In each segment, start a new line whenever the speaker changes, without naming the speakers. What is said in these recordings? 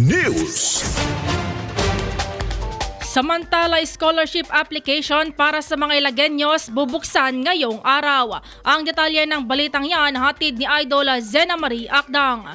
News.
Samantala, scholarship application para sa mga Ilagueños bubuksan ngayong araw. Ang detalye ng balitang yan hatid ni Idol Zena Marie Akdang.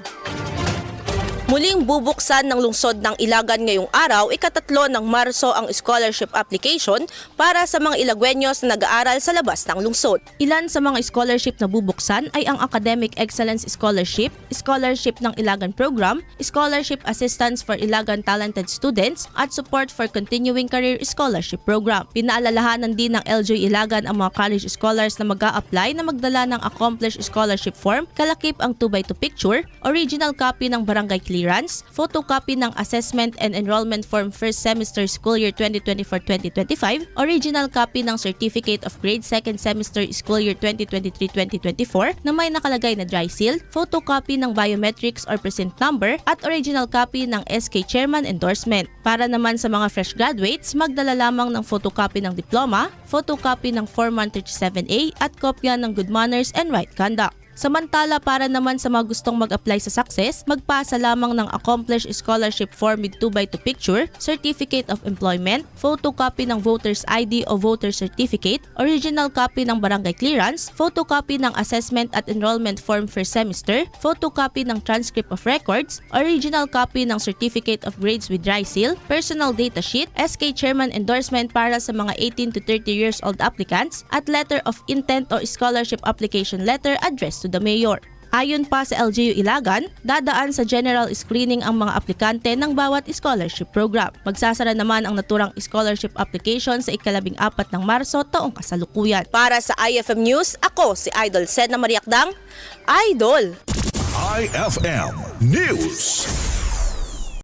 Muling bubuksan ng lungsod ng Ilagan ngayong araw, ikatatlo ng Marso ang scholarship application para sa mga Ilagwenyos na nag-aaral sa labas ng lungsod. Ilan sa mga scholarship na bubuksan ay ang Academic Excellence Scholarship, Scholarship ng Ilagan Program, Scholarship Assistance for Ilagan Talented Students, at Support for Continuing Career Scholarship Program. Pinaalalahanan din ng LJ Ilagan ang mga college scholars na mag apply na magdala ng Accomplished Scholarship Form, kalakip ang 2x2 picture, original copy ng barangay clearance, photocopy ng assessment and enrollment form first semester school year 2024-2025, original copy ng certificate of grade second semester school year 2023-2024 na may nakalagay na dry seal, photocopy ng biometrics or present number, at original copy ng SK chairman endorsement. Para naman sa mga fresh graduates, magdala lamang ng photocopy ng diploma, photocopy ng Form 137A at kopya ng good manners and right conduct. Samantala para naman sa mga gustong mag-apply sa Success, magpasa lamang ng Accomplished Scholarship Form with 2x2 picture, Certificate of Employment, photocopy ng Voter's ID o Voter Certificate, original copy ng Barangay Clearance, photocopy ng Assessment at Enrollment Form first semester, photocopy ng Transcript of Records, original copy ng Certificate of Grades with Dry Seal, Personal Data Sheet, SK Chairman Endorsement para sa mga 18 to 30 years old applicants, at Letter of Intent o Scholarship Application Letter addressed to the Mayor. Ayon pa sa LGU Ilagan, dadaan sa general screening ang mga aplikante ng bawat scholarship program. Magsasara naman ang naturang scholarship application sa ikalabing apat ng Marso taong kasalukuyan. Para sa IFM News, ako si Idol Sena Mariakdang, Idol!
IFM News.